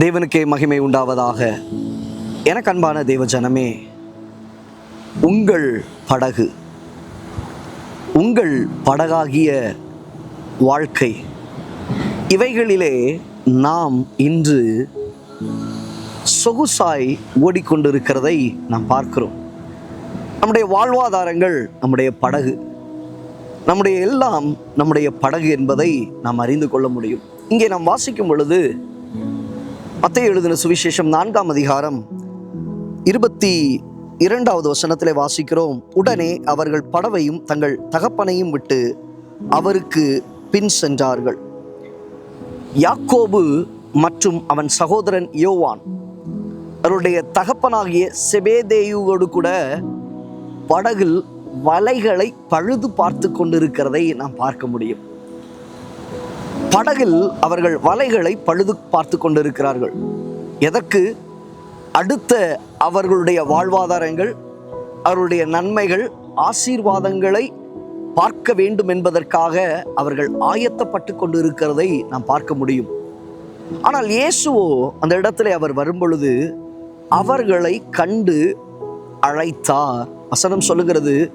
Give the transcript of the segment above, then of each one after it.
தேவனுக்கே மகிமை உண்டாவதாக. எனக்கு அன்பான தேவ ஜனமே உங்கள் படகு உங்கள் படகாகிய வாழ்க்கை இவைகளிலே நாம் இன்று சொகுசாய் ஓடிக்கொண்டிருக்கிறதை நாம் பார்க்கிறோம். நம்முடைய வாழ்வாதாரங்கள் நம்முடைய படகு நம்முடைய எல்லாம் நம்முடைய படகு என்பதை நாம் அறிந்து கொள்ள முடியும். இங்கே நாம் வாசிக்கும் பொழுது மத்திய எழுதின சுவிசேஷம் நான்காம் அதிகாரம் இருபத்தி இரண்டாவது வசனத்திலே வாசிக்கிறோம். உடனே அவர்கள் படவையும் தங்கள் தகப்பனையும் விட்டு அவருக்கு பின் சென்றார்கள். யாக்கோபு மற்றும் அவன் சகோதரன் யோவான். அவருடைய தகப்பனாகிய செபேதேயுவோடு கூட படகில் வலைகளை பழுது பார்த்து கொண்டிருக்கிறதை நாம் பார்க்க முடியும். படகில் அவர்கள் வலைகளை பழுது பார்த்து கொண்டிருக்கிறார்கள். எதற்கு? அடுத்த அவர்களுடைய வாழ்வாதாரங்கள் அவருடைய நன்மைகள் ஆசீர்வாதங்களை பார்க்க வேண்டும் என்பதற்காக அவர்கள் ஆயத்தப்பட்டு கொண்டிருக்கிறதை நாம் பார்க்க முடியும். ஆனால் இயேசுவோ அந்த இடத்துல அவர் வரும்பொழுது அவர்களை கண்டு அழைத்தார். வசனம் சொல்லுகிறது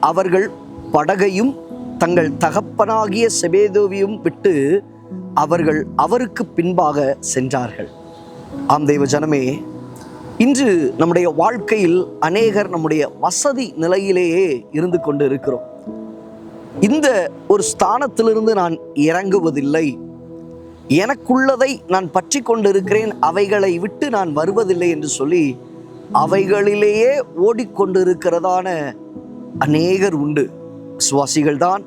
அவர்கள் படகையும் தங்கள் தகப்பனாகிய செபேதோவியும் விட்டு அவர்கள் அவருக்கு பின்பாக சென்றார்கள். ஆம் தெய்வ ஜனமே இன்று நம்முடைய வாழ்க்கையில் அநேகர் நம்முடைய வசதி நிலையிலேயே இருந்து கொண்டு இருக்கிறோம் இந்த ஒரு ஸ்தானத்திலிருந்து நான் இறங்குவதில்லை. எனக்குள்ளதை நான் பற்றி கொண்டிருக்கிறேன். அவைகளை விட்டு நான் வருவதில்லை என்று சொல்லி அவைகளிலேயே ஓடிக்கொண்டிருக்கிறதான அநேகர் உண்டு. சுவாசிகள் தான்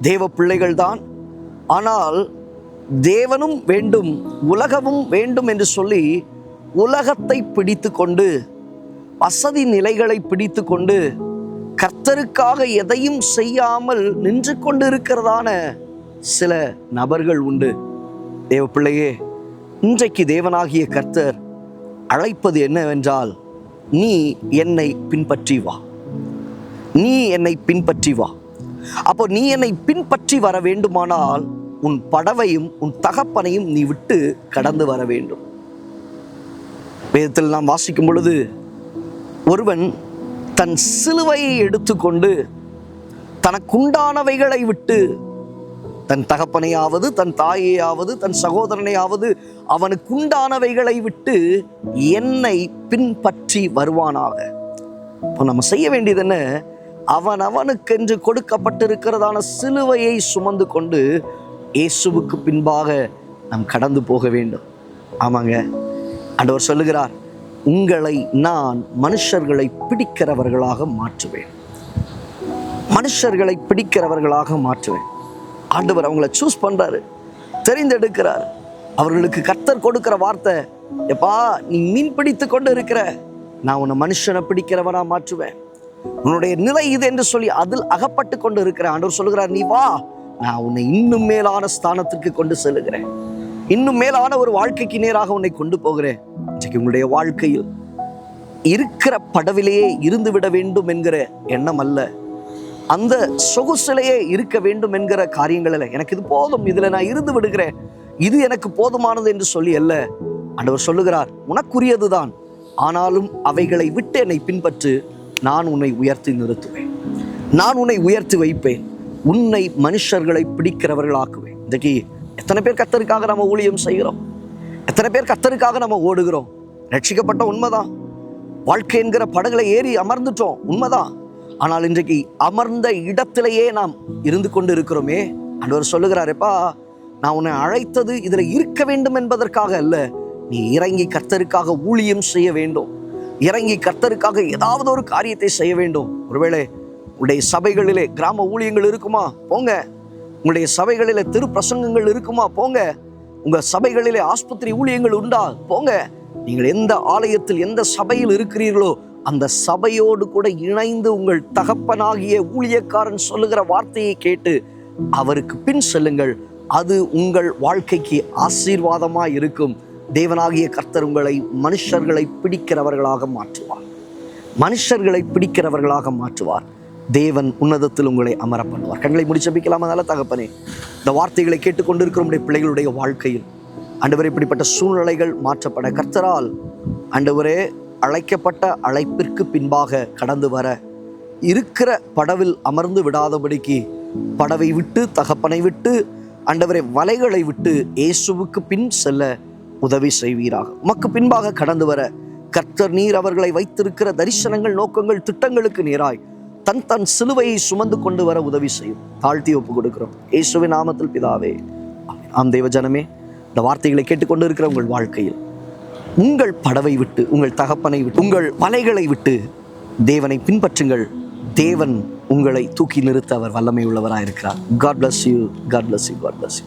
தேவ பிள்ளைகள் தான் ஆனால் தேவனும் வேண்டும் உலகமும் வேண்டும் என்று சொல்லி உலகத்தை பிடித்து கொண்டு வசதி நிலைகளை பிடித்து கொண்டு கர்த்தருக்காக எதையும் செய்யாமல் நின்று கொண்டிருக்கிறதான சில நபர்கள் உண்டு. தேவ பிள்ளையே இன்றைக்கு தேவனாகிய கர்த்தர் அழைப்பது என்னவென்றால் நீ என்னை பின்பற்றி வா. நீ என்னை பின்பற்றி வா. அப்போ நீ என்னை பின்பற்றி வர வேண்டுமானால் உன் படவையும் உன் தகப்பனையும் நீ விட்டு கடந்து வர வேண்டும். வேதத்தில் நாம் வாசிக்கும் பொழுது ஒருவன் தன் சிலுவையை எடுத்துக்கொண்டு தனக்குண்டானவைகளை விட்டு தன் தகப்பனையாவது தன் தாயையாவது தன் சகோதரனையாவது அவனுக்குண்டானவைகளை விட்டு என்னை பின்பற்றி வருவானாக. இப்போ நம்ம செய்ய வேண்டியது என்ன? அவன் அவனுக்கென்று கொடுக்கப்பட்டிருக்கிறதான சிலுவையை சுமந்து கொண்டு இயேசுவுக்கு பின்பாக நாம் கடந்து போக வேண்டும். ஆமாங்க. ஆண்டவர் சொல்லுகிறார் உங்களை நான் மனுஷர்களை பிடிக்கிறவர்களாக மாற்றுவேன். மனுஷர்களை பிடிக்கிறவர்களாக மாற்றுவேன். ஆண்டவர் அவங்கள சூஸ் பண்ணுறாரு தெரிந்தெடுக்கிறார். அவர்களுக்கு கர்த்தர் கொடுக்கிற வார்த்தை எப்பா நீ மீன் பிடித்து கொண்டு இருக்கிற. நான் உன்னை மனுஷனை பிடிக்கிறவனாக மாற்றுவேன். உன்னுடைய நிலை இது என்று சொல்லி அதில் அகப்பட்டு கொண்டு இருக்கிற ஆண்டவர் சொல்லுகிறார் நீ வா நான் உன்னை இன்னும் மேலான ஸ்தானத்திற்கு கொண்டு செல்லுகிறேன். இன்னும் மேலான ஒரு வாழ்க்கைக்கு நேராக உன்னை கொண்டு போகிறேன். இன்றைக்கு உங்களுடைய வாழ்க்கையில் இருக்கிற படவிலேயே இருந்து விட வேண்டும் என்கிற எண்ணம் அல்ல. அந்த சொகுசிலேயே இருக்க வேண்டும் என்கிற காரியங்களில் எனக்கு இது போதும் இதில் நான் இருந்து விடுகிறேன். இது எனக்கு போதுமானது என்று சொல்லி அல்ல. ஆண்டவர் சொல்லுகிறார் உனக்குரியதுதான். ஆனாலும் அவைகளை விட்டு என்னை பின்பற்று. நான் உன்னை உயர்த்தி நிறுத்துவேன். நான் உன்னை உயர்த்தி வைப்பேன். உன்னை மனுஷர்களை பிடிக்கிறவர்களாக்குவேன். இன்றைக்கு எத்தனை பேர் கத்தருக்காக நம்ம ஊழியம் செய்கிறோம்? எத்தனை பேர் கத்தருக்காக நம்ம ஓடுகிறோம்? ரட்சிக்கப்பட்ட உண்மைதான். வாழ்க்கை என்கிற படகுல ஏறி அமர்ந்துட்டோம். உண்மைதான். ஆனால் இன்றைக்கு அமர்ந்த இடத்திலேயே நாம் இருந்து கொண்டு இருக்கிறோமே அன்றவர் சொல்லுகிறாரேப்பா நான் உன்னை அழைத்தது இதில் இருக்க வேண்டும் என்பதற்காக அல்ல. நீ இறங்கி கத்தருக்காக ஊழியம் செய்ய வேண்டும். இறங்கி கர்த்தருக்காக ஏதாவது ஒரு காரியத்தை செய்ய வேண்டும். ஒருவேளை உங்களுடைய சபைகளிலே கிராம ஊழியங்கள் இருக்குமா? போங்க. உங்களுடைய சபைகளிலே திருப்பிரசங்கங்கள் இருக்குமா? போங்க. உங்கள் சபைகளிலே ஆஸ்பத்திரி ஊழியங்கள் உண்டா? போங்க. நீங்கள் எந்த ஆலயத்தில் எந்த சபையில் இருக்கிறீர்களோ அந்த சபையோடு கூட இணைந்து உங்கள் தகப்பனாகிய ஊழியக்காரன் சொல்லுகிற வார்த்தையை கேட்டு அவருக்கு பின் செல்லுங்கள். அது உங்கள் வாழ்க்கைக்கு ஆசீர்வாதமாக இருக்கும். தேவனாகிய கர்த்தர் உங்களை மனுஷர்களை பிடிக்கிறவர்களாக மாற்றுவார். மனுஷர்களை பிடிக்கிறவர்களாக மாற்றுவார். தேவன் உன்னதத்தில் உங்களை அமர பண்ணுவார் கண்களை முடிச்சபிக்கலாமா நல்ல தகப்பனே. இந்த வார்த்தைகளை கேட்டுக்கொண்டிருக்கிற உடைய பிள்ளைகளுடைய வாழ்க்கையில் அண்டவர் இப்படிப்பட்ட சூழ்நிலைகள் மாற்றப்பட கர்த்தரால் அண்டவரே அழைக்கப்பட்ட அழைப்பிற்கு பின்பாக கடந்து வர இருக்கிற படவில் அமர்ந்து விடாதபடிக்கு படவை விட்டு தகப்பனை விட்டு அண்டவரே வலைகளை விட்டு இயேசுவுக்கு பின் செல்ல உதவி செய்வீராக. உமக்கு பின்பாக கடந்து வர கர்த்தர் நீர் அவர்களை வைத்திருக்கிற தரிசனங்கள் நோக்கங்கள் திட்டங்களுக்கு நேராய் தன் தன் சிலுவையை சுமந்து கொண்டு வர உதவி செய்யும். தாழ்த்தி ஒப்பு கொடுக்கிறோம். இயேசுவின் நாமத்தில் பிதாவே ஆம் தெய்வ ஜனமே இந்த வார்த்தைகளை கேட்டுக்கொண்டு இருக்கிற உங்கள் வாழ்க்கையில் உங்கள் படவை விட்டு உங்கள் தகப்பனை விட்டு உங்கள் வலைகளை விட்டு தேவனை பின்பற்றுங்கள். தேவன் உங்களை தூக்கி நிறுத்த அவர் வல்லமை உள்ளவராக இருக்கிறார் God bless you God bless you God bless you